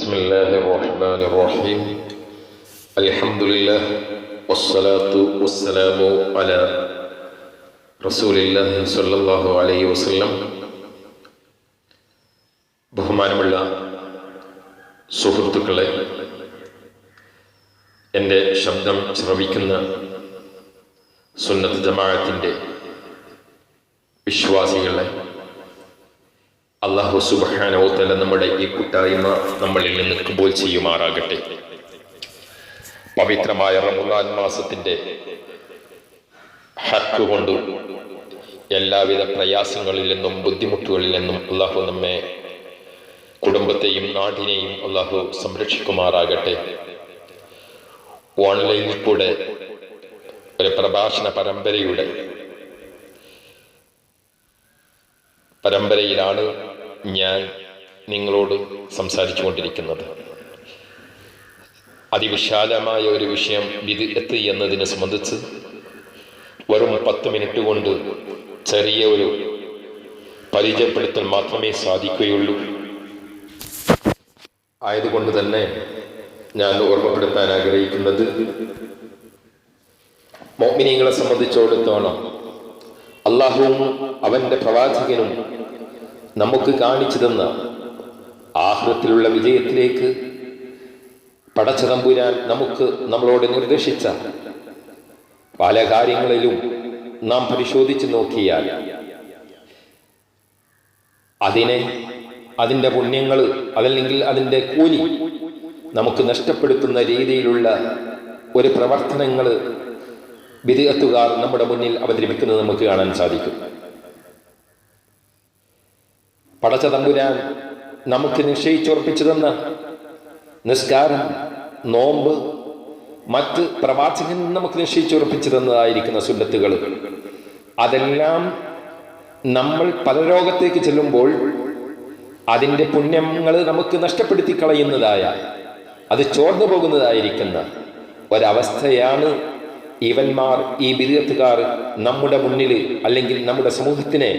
بسم الله الرحمن الرحيم الحمد لله والصلاة والسلام على رسول الله صلى الله عليه وسلم ബഹുമാനമുള്ള സുഹൃത്തുക്കളെ എൻ്റെ ശബ്ദം ശ്രവിക്കുന്ന സുന്നത്ത് ജമാഅത്തിൻ്റെ വിശ്വാസികളെ അള്ളാഹു സുബാനോത്തല നമ്മുടെ ഈ കൂട്ടായ്മ നമ്മളിൽ നിന്ന് കബൂൽ ചെയ്യുമാറാകട്ടെ. പവിത്രമായ റമദാൻ മാസത്തിന്റെ ഹക്ക് കൊണ്ട് എല്ലാവിധ പ്രയാസങ്ങളിൽ നിന്നും ബുദ്ധിമുട്ടുകളിൽ നിന്നും അള്ളാഹു നമ്മെ കുടുംബത്തെയും നാടിനെയും അള്ളാഹു സംരക്ഷിക്കുമാറാകട്ടെ. ഓൺലൈനിൽ കൂടെ ഒരു പ്രഭാഷണ പരമ്പരയുടെ പരമ്പരയിലാണ് ഞാൻ നിങ്ങളോട് സംസാരിച്ചു കൊണ്ടിരിക്കുന്നത് അതിവിശാലമായ ഒരു വിഷയം ഇത് എത്തി എന്നതിനെ സംബന്ധിച്ച് വെറും പത്ത് മിനിറ്റ് കൊണ്ട് ചെറിയ ഒരു പരിചയപ്പെടുത്തൽ മാത്രമേ സാധിക്കുകയുള്ളൂ. ആയതുകൊണ്ട് തന്നെ ഞാൻ ഓർമ്മപ്പെടുത്താൻ ആഗ്രഹിക്കുന്നത് മോമിനിയങ്ങളെ സംബന്ധിച്ചിടത്തോളം അള്ളാഹുവും അവന്റെ പ്രവാചകനും നമുക്ക് കാണിച്ചു തന്ന ആഹൃത്തിലുള്ള വിജയത്തിലേക്ക് പടച്ചതമ്പുരാൻ നമുക്ക് നമ്മളോട് നിർദ്ദേശിച്ച പല കാര്യങ്ങളിലും നാം പരിശോധിച്ചു നോക്കിയാൽ അതിനെ അതിന്റെ പുണ്യങ്ങൾ അതല്ലെങ്കിൽ അതിന്റെ കൂലി നമുക്ക് നഷ്ടപ്പെടുത്തുന്ന രീതിയിലുള്ള ഒരു പ്രവർത്തനങ്ങൾ വിദഗ്ധത്തുകാർ നമ്മുടെ മുന്നിൽ അവതരിപ്പിക്കുന്നത് നമുക്ക് കാണാൻ സാധിക്കും. പടച്ച തമ്പുരാൻ നമുക്ക് നിശ്ചയിച്ചുറപ്പിച്ചതെന്ന് നിസ്കാരം നോമ്പ് മറ്റ് പ്രവാചകൻ നമുക്ക് നിശ്ചയിച്ചുറപ്പിച്ചതെന്നതായിരിക്കുന്ന സുന്നത്തുകൾ. അതെല്ലാം നമ്മൾ പരലോകത്തേക്ക് ചെല്ലുമ്പോൾ അതിന്റെ പുണ്യങ്ങൾ നമുക്ക് നഷ്ടപ്പെടുത്തി കളയുന്നതായ അത് ചോർന്നു പോകുന്നതായിരിക്കുന്ന ഒരവസ്ഥയാണ് ഇവന്മാർ ഈ ബിരുദത്തുകാർ നമ്മുടെ മുന്നിൽ അല്ലെങ്കിൽ നമ്മുടെ സമൂഹത്തിനെ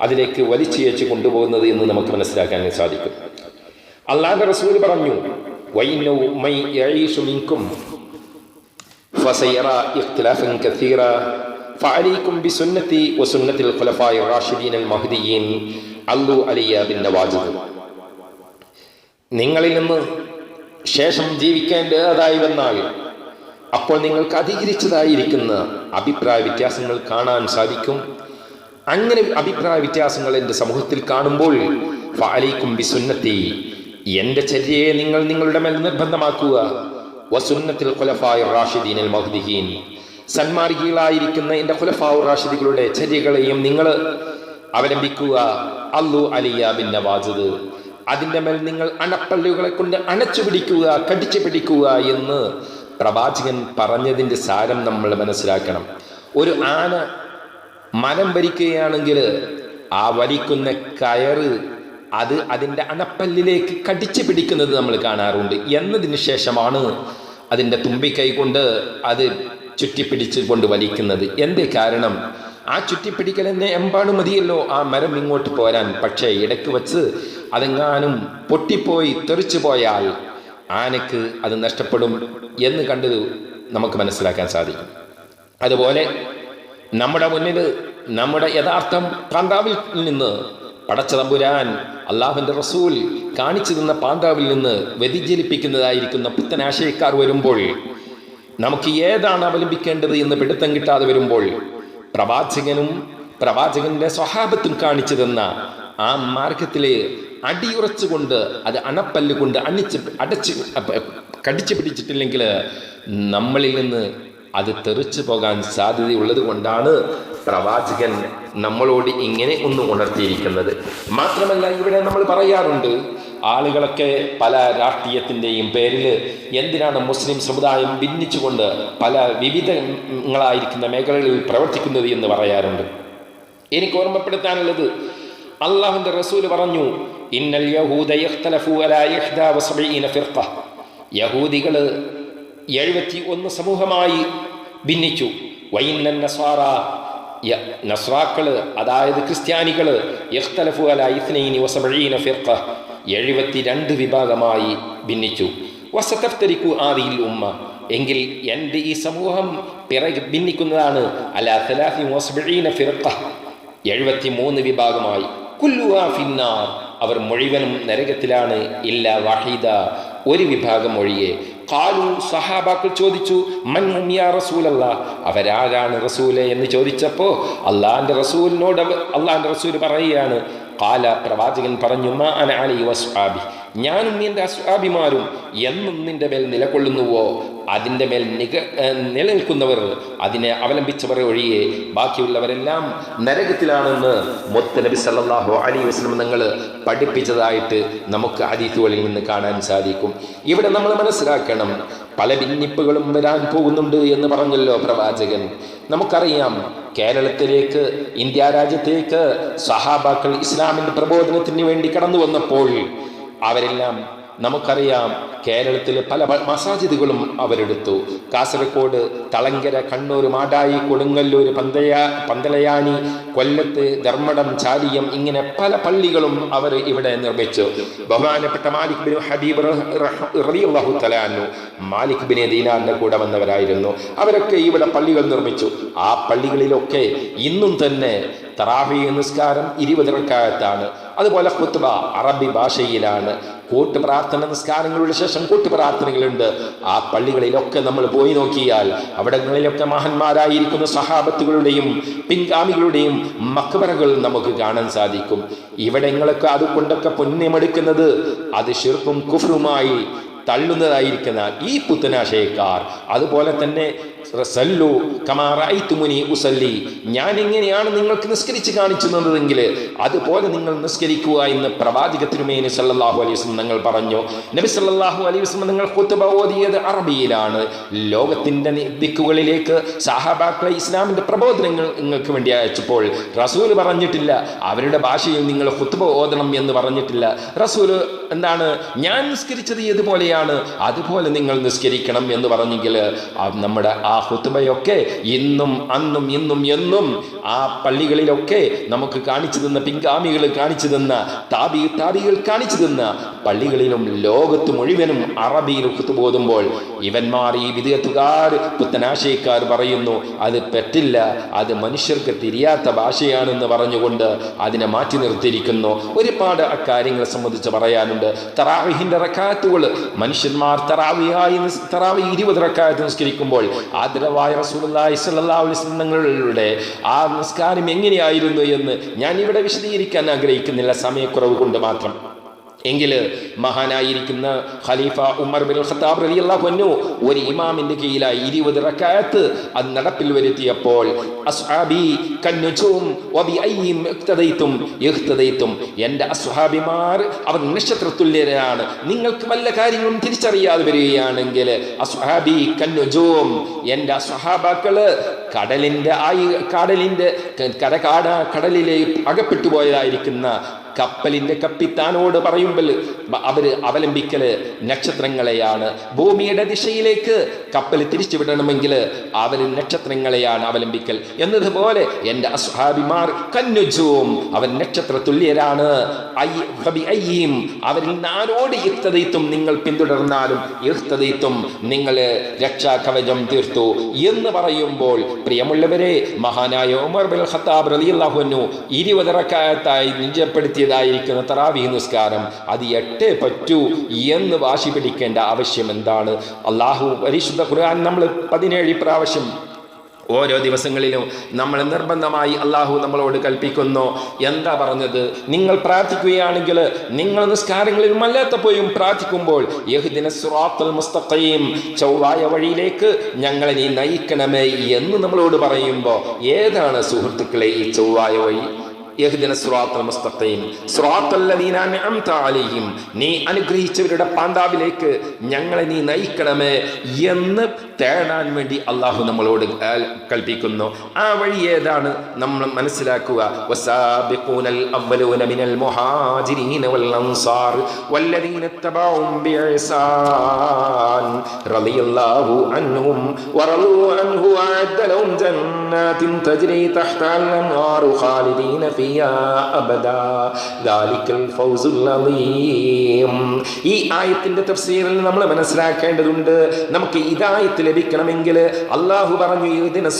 അതിലേക്ക് വലിച്ചിയച്ച് കൊണ്ടുപോകുന്നത് എന്ന് നമുക്ക് മനസ്സിലാക്കാൻ സാധിക്കും. അള്ളാഹ് റസൂൽ പറഞ്ഞു നിങ്ങളിൽ നിന്ന് ശേഷം ജീവിക്കേണ്ടതായി വന്നാൽ അപ്പോൾ നിങ്ങൾക്ക് അധികരിച്ചതായിരിക്കുന്ന അഭിപ്രായ വ്യത്യാസങ്ങൾ കാണാൻ സാധിക്കും. അങ്ങനെ അഭിപ്രായ വ്യത്യാസങ്ങൾ എന്റെ സമൂഹത്തിൽ കാണുമ്പോൾ ഫാലിക്കും ബിസുന്നത്തി എന്റെ ചര്യയെ നിങ്ങൾ നിങ്ങളുടെ മേൽ നിർബന്ധമാക്കുക. വസുന്നത്തിൽ ഖുലഫായ റാഷിദീൻ അൽ മഹ്ദിഹീൻ. സന്മാർഗികളായിരിക്കുന്ന എന്റെ ഖുലഫാവ് റാഷിദികളുടെ ചര്യകളെയും നിങ്ങൾ അവലംബിക്കുക. അല്ലു അലിയ ബിൻ നവാജത് അതിന്റെ മേൽ നിങ്ങൾ അണപ്പള്ളികളെ കൊണ്ട് അണച്ചു പിടിക്കുക കടിച്ചു പിടിക്കുക എന്ന് പ്രവാചകൻ പറഞ്ഞതിന്റെ സാരം നമ്മൾ മനസ്സിലാക്കണം. ഒരു ആന മരം വരിക്കുകയാണെങ്കിൽ ആ വലിക്കുന്ന കയറ് അത് അതിന്റെ അണപ്പല്ലിലേക്ക് കടിച്ചു പിടിക്കുന്നത് നമ്മൾ കാണാറുണ്ട്. എന്നതിന് ശേഷമാണ് അതിന്റെ തുമ്പിക്കൈ കൊണ്ട് അത് ചുറ്റിപ്പിടിച്ച് കൊണ്ട് വലിക്കുന്നത്. എന്തേ കാരണം? ആ ചുറ്റിപ്പിടിക്കൽ എന്നെ എമ്പാട് മതിയല്ലോ. ആ മരം ഇങ്ങോട്ട് പോരാൻ. പക്ഷേ ഇടയ്ക്ക് വച്ച് അതെങ്ങാനും പൊട്ടിപ്പോയി തെറിച്ചു പോയാൽ ആനക്ക് അത് നഷ്ടപ്പെടും എന്ന് കണ്ടത് നമുക്ക് മനസ്സിലാക്കാൻ സാധിക്കും. അതുപോലെ നമ്മുടെ മുന്നിൽ നമ്മുടെ യഥാർത്ഥം പാന്താവിൽ നിന്ന് പടച്ച തമ്പുരാൻ അള്ളാഹുവിന്റെ റസൂൽ കാണിച്ചു തന്ന പാന്താവിൽ നിന്ന് വ്യതിചലിപ്പിക്കുന്നതായിരിക്കുന്ന പുത്തനാശയക്കാർ വരുമ്പോൾ നമുക്ക് ഏതാണ് അവലംബിക്കേണ്ടത് എന്ന് പിടുത്തം കിട്ടാതെ വരുമ്പോൾ പ്രവാചകനും പ്രവാചകന്റെ സ്വഹാബത്തും കാണിച്ചു തന്ന ആ മാർഗത്തിലെ അടിയുറച്ചുകൊണ്ട് അത് അണപ്പല്ലുകൊണ്ട് അണിച്ച് അടച്ച് കടിച്ചു പിടിച്ചിട്ടില്ലെങ്കിൽ നമ്മളിൽ നിന്ന് അത് തെറിച്ചു പോകാൻ സാധ്യതയുള്ളത് കൊണ്ടാണ് പ്രവാചകൻ നമ്മളോട് ഇങ്ങനെ ഒന്ന് ഉണർത്തിയിരിക്കുന്നത്. മാത്രമല്ല ഇവിടെ നമ്മൾ പറയാറുണ്ട് ആളുകളൊക്കെ പല രാഷ്ട്രീയത്തിന്റെയും പേരിൽ എന്തിനാണ് മുസ്ലിം സമുദായം ഭിന്നിച്ചുകൊണ്ട് പല വിവിധങ്ങളായിരിക്കുന്ന മേഖലകളിൽ പ്രവർത്തിക്കുന്നത് എന്ന് പറയാറുണ്ട്. എനിക്ക് ഓർമ്മപ്പെടുത്താനുള്ളത് അള്ളാഹുന്റെ റസൂൽ പറഞ്ഞു ഇന്നൽ യഹൂദ യഹൂദികൾ എഴുപത്തി ഒന്ന് സമൂഹമായി ഭിന്നിച്ചു. വൈന്നൻ നസ്വാറ നസ്രാക്കൾ അതായത് ക്രിസ്ത്യാനികൾ ഇഖ്തലഫു ഫിർഖ എഴുപത്തിരണ്ട് വിഭാഗമായി ഭിന്നിച്ചു. വസതഫ്തരിക്കു ആദിയിൽ ഉമ്മ എങ്കിൽ എന്റെ ഈ സമൂഹം പിറ ഭിന്നിക്കുന്നതാണ് അലാ തലാഫി ഫിർക്ക ഫിർഖ എഴുപത്തി മൂന്ന് വിഭാഗമായി. കുല്ലുവാ ഫിന്നാർ അവർ മുഴുവനും നരകത്തിലാണ് ഇല്ല വഹീദ ഒരു വിഭാഗം ഒഴിയെ കാലു സഹാബാക്കൾ ചോദിച്ചു മൻ ഹും യാ റസൂലല്ല? അവരാരാണ് റസൂലെ? എന്ന് ചോദിച്ചപ്പോൾ അള്ളാഹിന്റെ റസൂലിനോട് അള്ളാഹിന്റെ റസൂൽ പറയുകയാണ്. കാല പ്രവാചകൻ പറഞ്ഞു മാ അന അലി വസ്വാബി ഞാനും നിന്റെ അസ്വാഭിമാരും എന്നും നിന്റെ മേൽ നിലകൊള്ളുന്നുവോ? അതിന്റെ മേൽ നിക നിലനിൽക്കുന്നവർ അതിനെ അവലംബിച്ചവർ ഒഴിയെ ബാക്കിയുള്ളവരെല്ലാം നരകത്തിലാണെന്ന് മൊത്ത നബി സല്ലാഹു അലി വസ്ലം നിങ്ങൾ പഠിപ്പിച്ചതായിട്ട് നമുക്ക് ഹദീസുകളിൽ നിന്ന് കാണാൻ സാധിക്കും. ഇവിടെ നമ്മൾ മനസ്സിലാക്കണം പല ഭിന്നിപ്പുകളും വരാൻ പോകുന്നുണ്ട് എന്ന് പറഞ്ഞല്ലോ പ്രവാചകൻ. നമുക്കറിയാം കേരളത്തിലേക്ക് ഇന്ത്യ രാജ്യത്തേക്ക് സഹാബാക്കൾ ഇസ്ലാമിന്റെ പ്രബോധനത്തിന് വേണ്ടി കടന്നു വന്നപ്പോൾ അവരെല്ലാം നമുക്കറിയാം കേരളത്തിലെ പല മസാജിദുകളും അവരെടുത്തു. കാസർഗോഡ് തളങ്കര കണ്ണൂർ മാടായി കൊടുങ്ങല്ലൂർ പന്തയ പന്തലയാനി കൊല്ലത്ത് ധർമ്മടം ചാലിയം ഇങ്ങനെ പല പള്ളികളും അവർ ഇവിടെ നിർമ്മിച്ചു. ബഹുമാനപ്പെട്ട മാലിക് ബിൻ ഹബീബ് തലാനു മാലിക് ബിൻ ദീനാറിന്റെ കൂടെ വന്നവരായിരുന്നു. അവരൊക്കെ ഇവിടെ പള്ളികൾ നിർമ്മിച്ചു. ആ പള്ളികളിലൊക്കെ ഇന്നും തന്നെ തറാഹി നിസ്കാരം ഇരുപത് റക്കായത്താണ്. അതുപോലെ ഖുത്ബ അറബി ഭാഷയിലാണ്. കൂട്ടു പ്രാർത്ഥന നിസ്കാരങ്ങളുടെ ശേഷം കൂട്ടു പ്രാർത്ഥനകളുണ്ട്. ആ പള്ളികളിലൊക്കെ നമ്മൾ പോയി നോക്കിയാൽ അവിടങ്ങളിലൊക്കെ മഹന്മാരായിരിക്കുന്ന സഹാബത്തുകളുടെയും പിൻഗാമികളുടെയും മക്ബറകൾ നമുക്ക് കാണാൻ സാധിക്കും. ഇവിടങ്ങളൊക്കെ അതുകൊണ്ടൊക്കെ പുണ്യമെടുക്കുന്നത് അത് ഷിർക്കും കുഫറുമായി തള്ളുന്നതായിരിക്കുന്ന ഈ പുത്തനാശയക്കാർ. അതുപോലെ തന്നെ സല്ലു കമാറായി ഉസല്ലി. ഞാൻ ഇങ്ങനെയാണ് നിങ്ങൾക്ക് നിസ്കരിച്ച് കാണിച്ചു തന്നതെങ്കിൽ അതുപോലെ നിങ്ങൾ നിസ്കരിക്കുക എന്ന് പ്രവാചക തിരുമേനി സല്ലാഹു അലൈഹി വസ്ലം നിങ്ങൾ പറഞ്ഞു. നബി സല്ലാഹു അലൈഹി വസ്ലം നിങ്ങൾ ഖുത്ബ ഓതിയത് അറബിയിലാണ്. ലോകത്തിന്റെ നി- ദിക്കുകളിലേക്ക് സഹാബാക്കളെ ഇസ്ലാമിന്റെ പ്രബോധനങ്ങൾ നിങ്ങൾക്ക് വേണ്ടി അയച്ചപ്പോൾ റസൂൽ പറഞ്ഞിട്ടില്ല. അവരുടെ ഭാഷയിൽ നിങ്ങൾ ഖുത്ബ ഓതണം എന്ന് പറഞ്ഞിട്ടില്ല. റസൂൽ എന്താണ്? ഞാൻ നിസ്കരിച്ചത് ഏതുപോലെയാണ് അതുപോലെ നിങ്ങൾ നിസ്കരിക്കണം എന്ന് പറഞ്ഞെങ്കിൽ നമ്മുടെ ആ ഹുത്തുബയൊക്കെ ഇന്നും അന്നും ഇന്നും എന്നും ആ പള്ളികളിലൊക്കെ നമുക്ക് കാണിച്ചു തന്ന പിൻഗാമികൾ കാണിച്ചു തന്ന താബി താബികൾ കാണിച്ചു തന്ന പള്ളികളിലും ലോകത്ത് മുഴുവനും അറബിയിൽ ഹുത്തുബോതുമ്പോൾ ഇവന്മാർ ഈ വിധേയത്തുകാർ പുത്തനാശയക്കാർ പറയുന്നു അത് പറ്റില്ല അത് മനുഷ്യർക്ക് തിരിയാത്ത ഭാഷയാണെന്ന് പറഞ്ഞുകൊണ്ട് അതിനെ മാറ്റി നിർത്തിയിരിക്കുന്നു. ഒരുപാട് അക്കാര്യങ്ങളെ സംബന്ധിച്ച് പറയാനുണ്ട്. തറാവിഹിന്റെ റക്കാത്തുകൾ മനുഷ്യന്മാർ തറാവിയായി തറാവി ഇരുപത് റക്കാത്ത് നിസ്കരിക്കുമ്പോൾ ആദരവായ വസല്ലം തങ്ങളുടെ ആ നിസ്കാരം എങ്ങനെയായിരുന്നു എന്ന് ഞാൻ ഇവിടെ വിശദീകരിക്കാൻ ആഗ്രഹിക്കുന്നില്ല. സമയക്കുറവ് കൊണ്ട് മാത്രം. എങ്കിൽ മഹാനായിരിക്കുന്ന ഖലീഫ ഉമർ ബിൻ ഖത്താബ് റളിയല്ലാഹു അൻഹു ഒരു ഇമാമിന്റെ കീഴിലായി ഇരുപത് റക്കായത്ത് അത് നടപ്പിൽ വരുത്തിയപ്പോൾ അസ്ഹാബി കന്നുജൂം വബി അയ്യിം ഇഖ്തദൈതും ഇഖ്തദൈതും എന്റെ അസ്ഹാബിമാർ അവർ നക്ഷത്രത്തുല്യരാണ്. നിങ്ങൾക്ക് വല്ല കാര്യങ്ങളും തിരിച്ചറിയാതെ വരികയാണെങ്കിൽ അസ്ഹാബി കന്നുജൂം എന്റെ അസ്ഹാബാക്കൾ കടലിന്റെ ആയി കടലിന്റെ കരകാട കടലിലെ അകപ്പെട്ടു പോയതായിരിക്കുന്ന കപ്പലിന്റെ കപ്പിത്താനോട് പറയുമ്പോൾ അവർ അവലംബിക്കൽ നക്ഷത്രങ്ങളെയാണ് ഭൂമിയുടെ ദിശയിലേക്ക് കപ്പൽ തിരിച്ചുവിടണമെങ്കിൽ അവർ നക്ഷത്രങ്ങളെയാണ് അവലംബിക്കൽ എന്നതുപോലെ എന്റെ അസ്ഹാബിമാർ കന്നുജുവും അവൻ നക്ഷത്ര തുല്യരാണ്. അവരിൽ നാരോട് യുക്തതയിത്തും നിങ്ങൾ പിന്തുടർന്നാലും യുക്തതയിത്തും നിങ്ങൾ രക്ഷാകവചം തീർത്തു എന്ന് പറയുമ്പോൾ പ്രിയമുള്ളവരെ മഹാനായ ഉമർ ബിൻ ഖത്താബ് ഇരുപതിറക്കായത്തായി റക്കായത്തായി നിജപ്പെടുത്തിയതായിരിക്കുന്ന തറാവി നിസ്കാരം അത് എട്ടേ പറ്റൂ എന്ന് വാശി പിടിക്കേണ്ട ആവശ്യം എന്താണ്? അള്ളാഹു പരിശുദ്ധ ഖുർആൻ നമ്മൾ പതിനേഴ് പ്രാവശ്യം ഓരോ ദിവസങ്ങളിലും നമ്മൾ നിർബന്ധമായി അള്ളാഹു നമ്മളോട് കൽപ്പിക്കുന്നു. എന്താ പറഞ്ഞത്? നിങ്ങൾ പ്രാർത്ഥിക്കുകയാണെങ്കിൽ നിങ്ങൾ നിസ്കാരങ്ങളിൽ പോയും പ്രാർത്ഥിക്കുമ്പോൾ മുസ്തഖീം ചൊവ്വായ വഴിയിലേക്ക് ഞങ്ങളെ നീ നയിക്കണമേ എന്ന് നമ്മളോട് പറയുമ്പോൾ ഏതാണ് സുഹൃത്തുക്കളെ ഈ ചൊവ്വായ വഴി? യഹ്ദിന അലൈഹിം. നീ അനുഗ്രഹിച്ചവരുടെ പാന്താവിലേക്ക് ഞങ്ങളെ നീ നയിക്കണമേ എന്ന് തേടാൻ വേണ്ടി അള്ളാഹു നമ്മളോട് കൽപ്പിക്കുന്നു. ആ വഴി ഏതാണ് നമ്മൾ മനസ്സിലാക്കുക? വസാബിഖൂനൽ മിനൽ മുഹാജിരീന വൽ അൻസാർ വല്ലദീന അൻഹും അൻഹു ജന്നാത്തിൻ ഖാലിദീന ഈ ആയത്തിന്റെ തഫ്സീറിൽ നമ്മൾ മനസ്സിലാക്കേണ്ടതുണ്ട്. നമുക്ക് ഇതായത്ത് ലഭിക്കണമെങ്കിൽ അള്ളാഹു പറഞ്ഞു ഇതിന്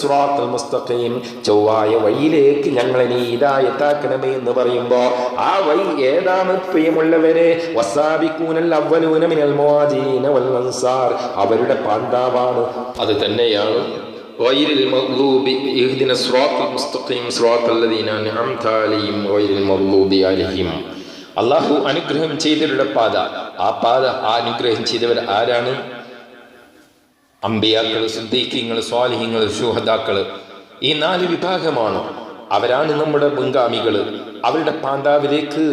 മുസ്തഖയും ചൊവ്വായ വഴിയിലേക്ക് ഞങ്ങളെ നീ ഇതായത്താക്കണമേ എന്ന് പറയുമ്പോൾ ആ വഴി ഏതാണ് പ്രിയമുള്ളവരെ? വസാബിക്കൂനൽ അവലൂന മിനൽ വൽ അവരുടെ പാണ്ഡാവാണ്. അത് തന്നെയാണ് غير المغضوب اهدنا الصراط المستقيم صراط الذين أنعمت عليهم غير المغضوب عليهم അള്ളാഹു അനുഗ്രഹം ചെയ്തവരുടെ പാത ആ പാത ആ അനുഗ്രഹം ചെയ്തവർ ആരാണ് അമ്പിയാക്കൾ സിദ്ദീഖ്യങ്ങൾ സ്വാലിഹ്യങ്ങൾ ശുഹദാക്കൾ ഈ നാല് വിഭാഗമാണ് അവരാണ് നമ്മുടെ മുൻഗാമികൾ അവരുടെ പാന്താവിലേക്ക്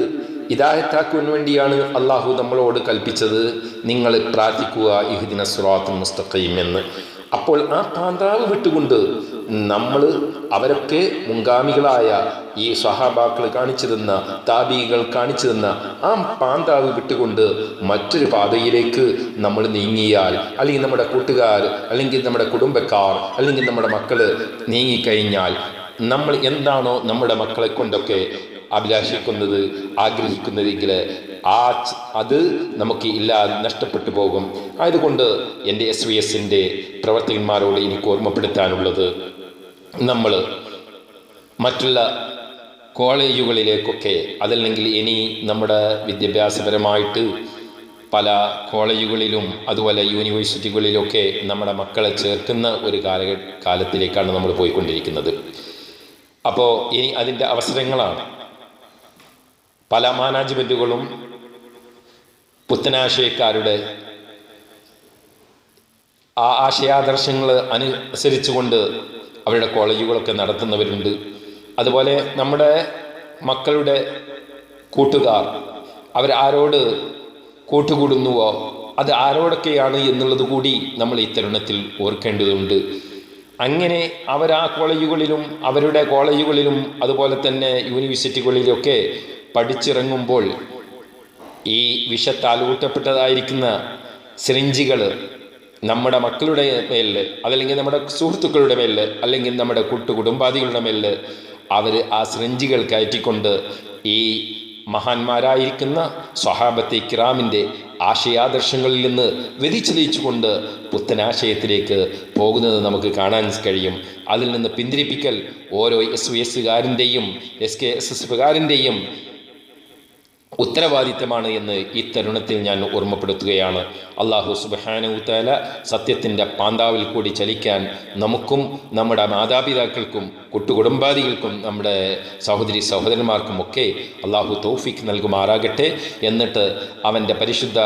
ഇതായത്താക്കുവാൻ വേണ്ടിയാണ് അള്ളാഹു നമ്മളോട് കൽപ്പിച്ചത് നിങ്ങൾ പ്രാർത്ഥിക്കുക ഇഹ്ദിന സുറാത്ത് മുസ്തഖീം എന്ന് അപ്പോൾ ആ പാന്താവ് വിട്ടുകൊണ്ട് നമ്മൾ അവരൊക്കെ മുൻഗാമികളായ ഈ സഹാബാക്കൾ കാണിച്ചു തന്ന താബികൾ കാണിച്ചു തന്ന ആ പാന്താവ് വിട്ടുകൊണ്ട് മറ്റൊരു പാതയിലേക്ക് നമ്മൾ നീങ്ങിയാൽ അല്ലെങ്കിൽ നമ്മുടെ കൂട്ടുകാർ അല്ലെങ്കിൽ നമ്മുടെ കുടുംബക്കാർ അല്ലെങ്കിൽ നമ്മുടെ മക്കൾ നീങ്ങിക്കഴിഞ്ഞാൽ നമ്മൾ എന്താണോ നമ്മുടെ മക്കളെ കൊണ്ടൊക്കെ അഭിലാഷിക്കുന്നത് ആഗ്രഹിക്കുന്നതെങ്കിൽ ആ അത് നമുക്ക് ഇല്ലാ നഷ്ടപ്പെട്ടു പോകും. ആയതുകൊണ്ട് എന്റെ എസ് വി എസിന്റെ പ്രവർത്തകന്മാരോട് എനിക്ക് ഓർമ്മപ്പെടുത്താനുള്ളത് നമ്മൾ മറ്റുള്ള കോളേജുകളിലേക്കൊക്കെ അതല്ലെങ്കിൽ ഇനി നമ്മുടെ വിദ്യാഭ്യാസപരമായിട്ട് പല കോളേജുകളിലും അതുപോലെ യൂണിവേഴ്സിറ്റികളിലൊക്കെ നമ്മുടെ മക്കളെ ചേർക്കുന്ന ഒരു കാല കാലത്തിലേക്കാണ് നമ്മൾ പോയിക്കൊണ്ടിരിക്കുന്നത്. അപ്പോൾ ഇനി അതിന്റെ അവസരങ്ങളാണ്. പല മാനേജ്മെന്റുകളും പുത്തനാശയക്കാരുടെ ആ ആശയാദർശങ്ങൾ അനുസരിച്ചുകൊണ്ട് അവരുടെ കോളേജുകളൊക്കെ നടത്തുന്നവരുണ്ട്. അതുപോലെ നമ്മുടെ മക്കളുടെ കൂട്ടുകാർ അവരാരോട് കൂട്ടുകൂടുന്നുവോ അത് ആരോടൊക്കെയാണ് എന്നുള്ളത് കൂടി നമ്മൾ ഈ തരുണത്തിൽ ഓർക്കേണ്ടതുണ്ട്. അങ്ങനെ അവരാ കോളേജുകളിലും അവരുടെ കോളേജുകളിലും അതുപോലെ തന്നെ യൂണിവേഴ്സിറ്റികളിലൊക്കെ പഠിച്ചിറങ്ങുമ്പോൾ ഈ വിഷത്താൽ ഊട്ടപ്പെട്ടതായിരിക്കുന്ന സിറിഞ്ചികൾ നമ്മുടെ മക്കളുടെ മേലിൽ അതല്ലെങ്കിൽ നമ്മുടെ സുഹൃത്തുക്കളുടെ മേലിൽ അല്ലെങ്കിൽ നമ്മുടെ കുട്ടു കുടുംബാദികളുടെ മേലിൽ അവർ ആ സിറിഞ്ചികൾ കയറ്റിക്കൊണ്ട് ഈ മഹാന്മാരായിരിക്കുന്ന സ്വഹാബത്തെ കിറാമിന്റെ ആശയാദർശങ്ങളിൽ നിന്ന് വ്യതിചലിച്ചുകൊണ്ട് പുത്തനാശയത്തിലേക്ക് പോകുന്നത് നമുക്ക് കാണാൻ കഴിയും. അതിൽ നിന്ന് പിന്തിരിപ്പിക്കൽ ഓരോ എസ് വി എസ്സുകാരന്റെയും എസ് കെ എസ് എസ് ഉത്തരവാദിത്തമാണ് എന്ന് ഈ തരുണത്തിൽ ഞാൻ ഓർമ്മപ്പെടുത്തുകയാണ്. അള്ളാഹു സുബാനുത്തല സത്യത്തിന്റെ പാന്താവിൽ കൂടി ചലിക്കാൻ നമുക്കും നമ്മുടെ മാതാപിതാക്കൾക്കും കുട്ടുകുടുംബാദികൾക്കും നമ്മുടെ സഹോദരി സഹോദരന്മാർക്കും ഒക്കെ അള്ളാഹു തൗഫിക്ക് നൽകുമാറാകട്ടെ. എന്നിട്ട് അവന്റെ പരിശുദ്ധ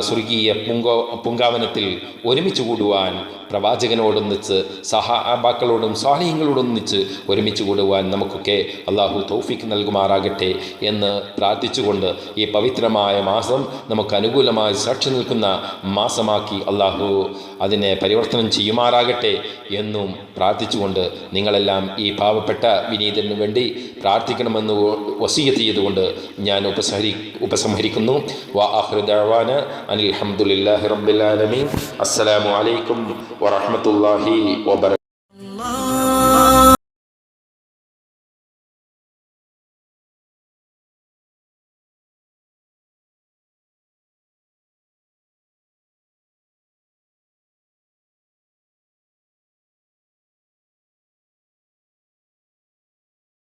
സ്വർഗീയ പുങ്ക പുങ്കാവനത്തിൽ ഒരുമിച്ച് കൂടുവാൻ പ്രവാചകനോടൊന്നിച്ച് സഹാബാക്കളോടും സ്വാലീങ്ങളോടൊന്നിച്ച് ഒരുമിച്ച് കൂടുവാൻ നമുക്കൊക്കെ അള്ളാഹു തൗഫിക്ക് നൽകുമാറാകട്ടെ എന്ന് പ്രാർത്ഥിച്ചുകൊണ്ട് ഈ പവിത്രമായ മാസം നമുക്ക് അനുകൂലമായി സാക്ഷി നിൽക്കുന്ന മാസമാക്കി അള്ളാഹു അതിനെ പരിവർത്തനം ചെയ്യുമാറാകട്ടെ എന്നും പ്രാർത്ഥിച്ചുകൊണ്ട് നിങ്ങളെല്ലാം ഈ പാവപ്പെട്ട വിനീതനു വേണ്ടി പ്രാർത്ഥിക്കണമെന്ന് വസീയത്ത് ചെയ്തുകൊണ്ട് ഞാൻ ഉപസഹരി ഉപസംഹരിക്കുന്നു. വാ ആഹ്റുദാന അനിൽ അഹമ്മദില്ലാഹി റബ്ബിൽ ആലമീൻ. അസ്സലാമു അലൈക്കും വറഹ്മത്തുള്ളാഹി വബറകാതുഹു